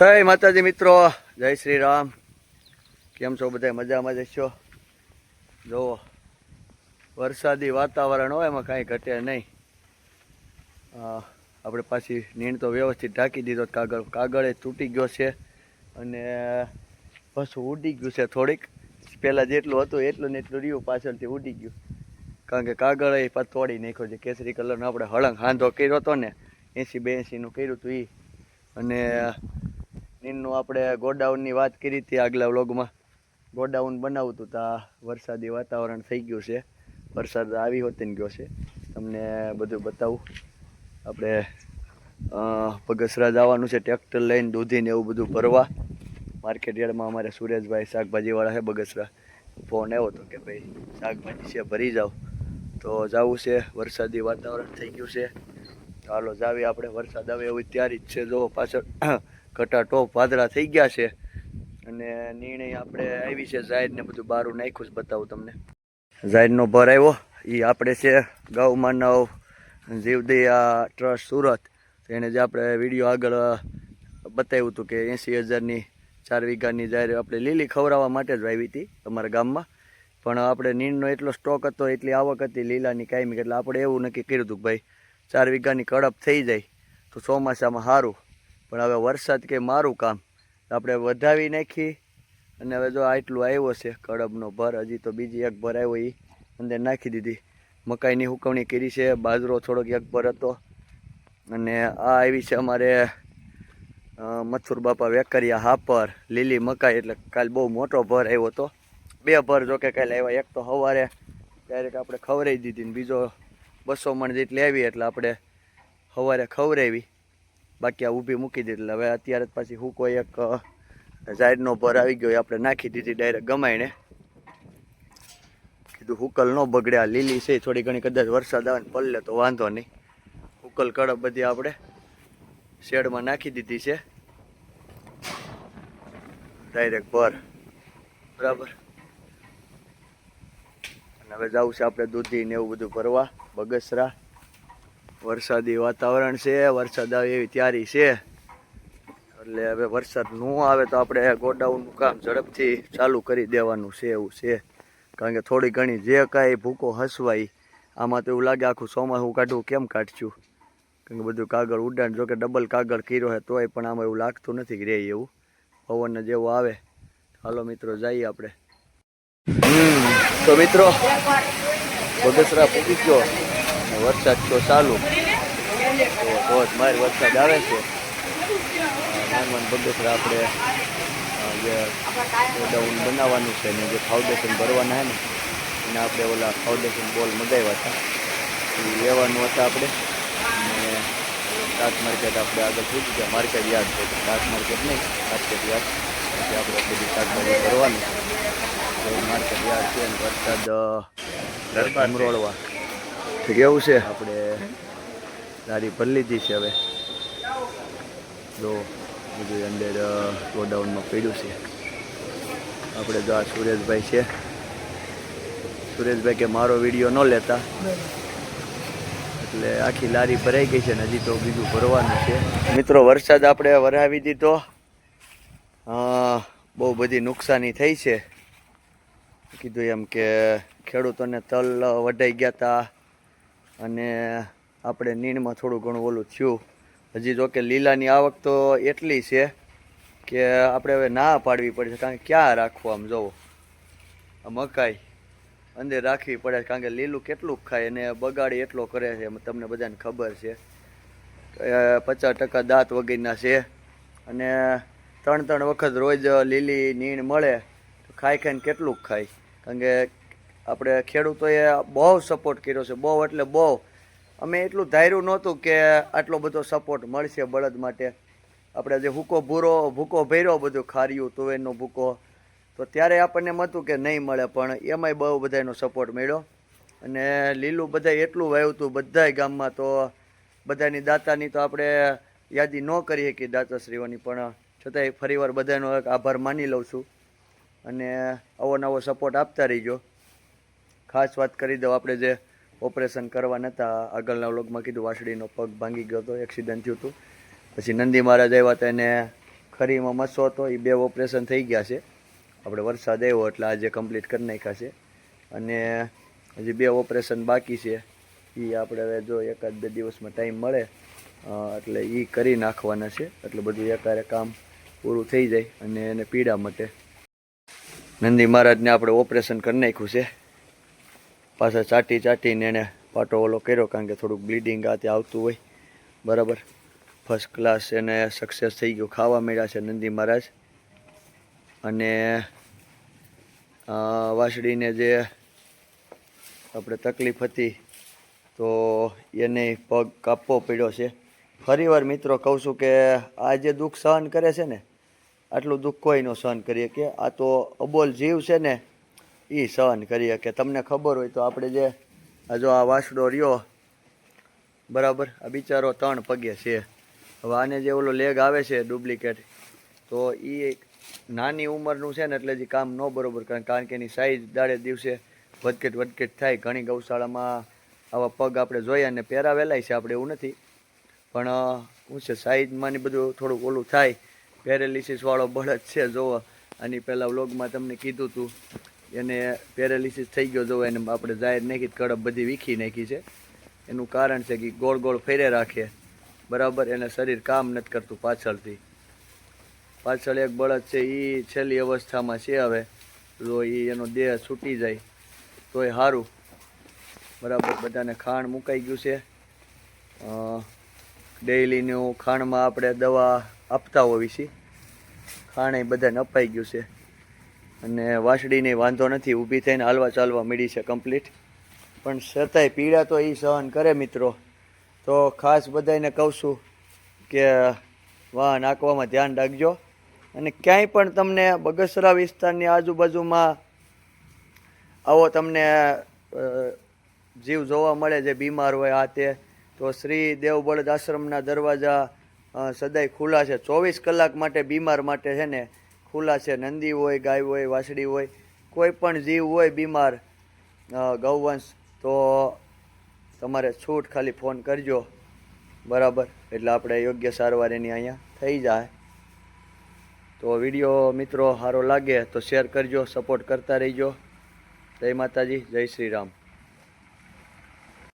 જય માતાજી મિત્રો, જય શ્રી રામ. કેમ છો બધા? મજામાં જ છો? જુઓ વરસાદી વાતાવરણ હોય, એમાં કાંઈ ઘટે નહીં. આપણે પાછી નીણ તો વ્યવસ્થિત ઢાંકી દીધો કાગળ કાગળ એ તૂટી ગયો છે અને પાછું ઉડી ગયું છે થોડીક. પહેલાં જેટલું હતું, એટલું ને એટલું રહ્યું, પાછળથી ઉડી ગયું. કારણ કે કાગળ એ તોડી નાખ્યો છે, કેસરી કલરનો આપણે હળંગ હાંધો કર્યો હતો ને, એંસી બે એંસીનું કર્યું હતું એ અને નીનનું આપણે ગોડાઉનની વાત કરી હતી આગલા વ્લોગમાં. ગોડાઉન બનાવવું હતું તો, વરસાદી વાતાવરણ થઈ ગયું છે. વરસાદ આવી હોતી ગયો છે. તમને બધું બતાવું. આપણે પગસરા જવાનું છે, ટ્રેક્ટર લઈને દૂધીને એવું બધું ભરવા. માર્કેટ યાર્ડમાં અમારે સુરેશભાઈ શાકભાજીવાળા છે બગસરા. ફોન આવ્યો હતો કે ભાઈ, શાકભાજી છે, ભરી જાઓ. તો જવું છે, વરસાદી વાતાવરણ થઈ ગયું છે. ચાલો જાવી આપણે, વરસાદ આવે એવી તૈયારી જ છે. જો પાછળ ઘટા ટોપ વાદળા થઈ ગયા છે. અને નિર્ણય આપણે આવી છે જાહેરને બધું બારું નાખ્યું છે, બતાવું તમને. જાહેરનો ભર આવ્યો. એ આપણે છે ગૌ માનવ જીવદયા ટ્રસ્ટ સુરત. એને જે આપણે વીડિયો આગળ બતાવ્યું હતું કે એંસી હજારની ચાર વીઘાની જાહેર આપણે લીલી ખવડાવવા માટે જ વાવી હતી અમારા ગામમાં. પણ આપણે નીણનો એટલો સ્ટોક હતો, એટલી આવક હતી, લીલાની કાયમી, એટલે આપણે એવું નક્કી કર્યું હતું કે ભાઈ, ચાર વીઘાની કડપ થઈ જાય તો ચોમાસામાં સારું પણ હવે વરસાદ કે મારું કામ આપણે વધાવી નાખી અને હવે જો આટલું આવ્યો છે કડબનો ભર, હજી તો બીજી એક ભર આવ્યો એ અંદર નાખી દીધી. મકાઈની હુકવણી કરી છે, બાજરો થોડોક એક ભર હતો. અને આ આવી છે અમારે મથુર બાપા વેકરિયા હાપર, લીલી મકાઈ, એટલે કાલ બહુ મોટો ભર આવ્યો હતો. બે ભર જો કે કાલે આવ્યા, એક તો સવારે ડાયરેક આપણે ખવડાવી દીધી ને બીજો બસો મણ જેટલી આવી, એટલે આપણે સવારે ખવડાવી. બાકી આ ઊભી મૂકી દીધી એટલે હવે અત્યારે જ પાછી હું કોઈ એક ઝાડનો ભર આવી ગયો આપણે નાખી દીધી ડાયરેક્ટ ગમાઈને. કીધું હુકલ ન બગડે, આ લીલી છે, થોડી ઘણી કદાચ વરસાદ આવે ને પલ્લે તો વાંધો નહીં. હુકલ કડપ બધી આપણે શેડમાં નાખી દીધી છે. ડાયરેક્ટ ભર. બરાબર. અને હવે જવું છે આપણે દૂધી ને એવું બધું ભરવા, બગસરા. વરસાદી વાતાવરણ છે, વરસાદ આવે એવી તૈયારી છે. એટલે હવે વરસાદ ન આવે તો આપણે ગોડાઉનનું કામ ઝડપથી ચાલુ કરી દેવાનું છે એવું છે. કારણ કે થોડી ઘણી જે કાંઈ ભૂકો હસવાય, આમાં તો એવું લાગે આખું ચોમાસું કાઢવું કેમ કાઢશું? કારણ કે બધું કાગળ ઉડાણ જો કે ડબલ કાગળ કર્યો હોય તોય પણ આમાં એવું લાગતું નથી રે એવું. પવનને જેવું આવે. હાલો મિત્રો, જઈએ આપણે. તો મિત્રો, બગસરા પૂછી ગયો વરસાદ તો ચાલુ. તો ધોધમાર વરસાદ આવે છે. હનુમાન બગસરા આપણે જે ગોડાઉન બનાવવાનું છે ને જે ફાઉન્ડેશન ભરવાના છે ને એને આપણે ઓલા ફાઉન્ડેશન બોલ મગાવ્યા હતા. એ લેવાનું હતા આપણે. અને શાક માર્કેટ આપણે આગળ પૂછી ગયા માર્કેટ યાદ છે. શાક માર્કેટ નહીં માર્કેટ યાદ. પછી આપણે બધી શાકભાજી ભરવાની છે. માર્કેટ યાદ છે ને વરસાદ અમરોળવા તો કેવું છે? આપણે ગાડી ભરી લીધી છે હવે. જો, બધું અંદર ગોડાઉનમાં પડ્યું છે. આપણે જો આ સુરેશભાઈ છે. સુરેશભાઈ કે મારો વીડિયો ન લેતા. એટલે આખી લારી ભરાઈ ગઈ છે ને હજી તો બીજું ભરવાનું છે. મિત્રો, વરસાદ આપણે વરાવી દીધો. બહુ બધી નુકસાની થઈ છે. કીધું એમ કે ખેડૂતોને તલ વઢાઈ ગયા હતા અને આપણે નીણમાં થોડું ઘણું ઓલું થયું. હજી જો કે લીલાની આવક તો એટલી છે કે આપણે હવે ના પાડવી પડશે કારણ કે ક્યાં રાખવું આમ જવો? આ મકાઈ અંદર રાખવી પડે કારણ કે લીલું કેટલું ખાય અને બગાડી એટલો કરે છે તમને બધાને ખબર છે. પચાસ ટકા દાંત વગેરેના છે અને ત્રણ ત્રણ વખત રોજ લીલી, નીણ મળે તો ખાઈ ખાઈને કેટલું ખાય? કારણ કે આપણે ખેડૂતોએ બહુ સપોર્ટ કર્યો છે, બહુ એટલે બહુ. અમે એટલું ધાર્યું નહોતું કે આટલો બધો સપોર્ટ મળશે બળદ માટે. આપણે જે ભૂકો ભૂરો, ભૂકો ભર્યો બધું ખાર્યું, તુવેરનો ભૂકો. તો ત્યારે આપણને એમ હતું કે નહીં મળે, પણ એમાંય બહુ બધાનો સપોર્ટ મળ્યો. અને લીલું બધા એટલું વાવ્યું હતું બધાય ગામમાં, તો બધાની દાતાની તો આપણે યાદી ન કરી શકીએ દાતાશ્રીઓની, પણ છતાંય ફરીવાર બધાનો એક આભાર માની લઉં છું. અને આવો નવો સપોર્ટ આપતા રહીજો. ખાસ વાત કરી દઉં, આપણે જે ઓપરેશન કરવા હતા, આગળના વ્લોગમાં કીધું વાસળીનો પગ ભાંગી ગયો હતો, એક્સિડન્ટ થયું હતું. પછી નંદી મહારાજ આવ્યા હતા, એને ખરીમાં મસો હતો એ બે ઓપરેશન થઈ ગયા છે. આપણે વરસાદ આવ્યો એટલે આજે કમ્પ્લીટ કરી નાખ્યા છે. અને હજી બે ઓપરેશન બાકી છે. એ આપણે હવે જો એકાદ બે દિવસમાં ટાઈમ મળે એટલે એ કરી નાખવાના છે. એટલે બધું એકારે કામ પૂરું થઈ જાય અને એને પીડા માટે. નંદી મહારાજને આપણે ઓપરેશન કરી નાખ્યું છે. પાછા ચાટી ચાટીને એને પાટો ઓલો કર્યો કારણ કે થોડુંક બ્લીડિંગ આ ત્યાં આવતું હોય. બરાબર? ફર્સ્ટ ક્લાસ એને સક્સેસ થઈ ગયું. ખાવા મળ્યા છે નંદી મહારાજ. અને વાસળીને જે આપણે તકલીફ હતી, તો એને પગ કાપવો પડ્યો છે. ફરીવાર મિત્રો કહું છું કે આ જે દુઃખ સહન કરે છે ને, આટલું દુઃખ કોઈ ન સહન કરીએ કે આ તો અબોલ જીવ છે ને એ સહન કરીએ કે તમને ખબર હોય તો આપણે જે જો આ વાસડો રહ્યો, બરાબર? આ બિચારો ત્રણ પગે છે. હવે આને જે ઓલો લેગ આવે છે ડુપ્લિકેટ, તો એ નાની ઉંમરનું છે ને એટલે જે કામ ન બરોબર કારણ કારણ કે એની સાઈઝ દાડે દિવસે વધઘટ વધકેટ થાય. ઘણી ગૌશાળામાં આવા પગ આપણે જોયા ને પહેરાવેલાય છે, આપણે એવું નથી. પણ શું છે, સાઈઝમાં ને બધું થોડુંક ઓલું થાય. પેરેલિસિસવાળો બળદ છે જોવો આની પહેલાં વ્લોગમાં તમને કીધું હતું એને પેરેલિસિસ થઈ ગયો જોવો એને આપણે જાહેર નાખી કડપ બધી વીખી નાખી છે. એનું કારણ છે કે ગોળ ગોળ ફેરે રાખે. બરાબર, એને શરીર કામ નથી કરતું પાછળથી. પાછળ એક બળદ છે એ છેલ્લી અવસ્થામાં છે હવે. તો એ એનો દેહ છૂટી જાય, તોય સારું બરાબર, બધાને ખાણ મુકાઈ ગયું છે. ડેઈલીનું ખાણમાં આપણે દવા આપતા હોવી છીએ ખાણ એ બધાને અપાઈ ગયું છે. અને વાંસડીની વાંધો નથી, ઊભી થઈને હાલવા ચાલવા મળી છે કમ્પ્લીટ પણ છતાંય પીડા તો એ સહન કરે મિત્રો. તો ખાસ બધાને કહું છું કે વાહન આંકવામાં ધ્યાન રાખજો. અને ક્યાંય પણ તમને બગસરા વિસ્તારની આજુબાજુમાં આવો તમને જીવ જોવા મળે જે બીમાર હોય આ તે, તો શ્રી દેવબળદ આશ્રમના દરવાજા સદાય ખુલ્લા છે. ચોવીસ કલાક માટે બીમાર માટે છે ને ખુલ્લા છે, નંદી હોય, ગાય હોય, વાછડી હોય, કોઈ પણ જીવ હોય બીમાર ગૌવંશ, તો તમારે છૂટ ખાલી ફોન કરજો. બરાબર? એટલે આપણે યોગ્ય સારવાર એની અહીંયા થઈ જાય. તો વીડિયો મિત્રો સારો લાગે તો શેર કરજો, સપોર્ટ કરતા રહીજો. જય માતાજી, જય શ્રી રામ.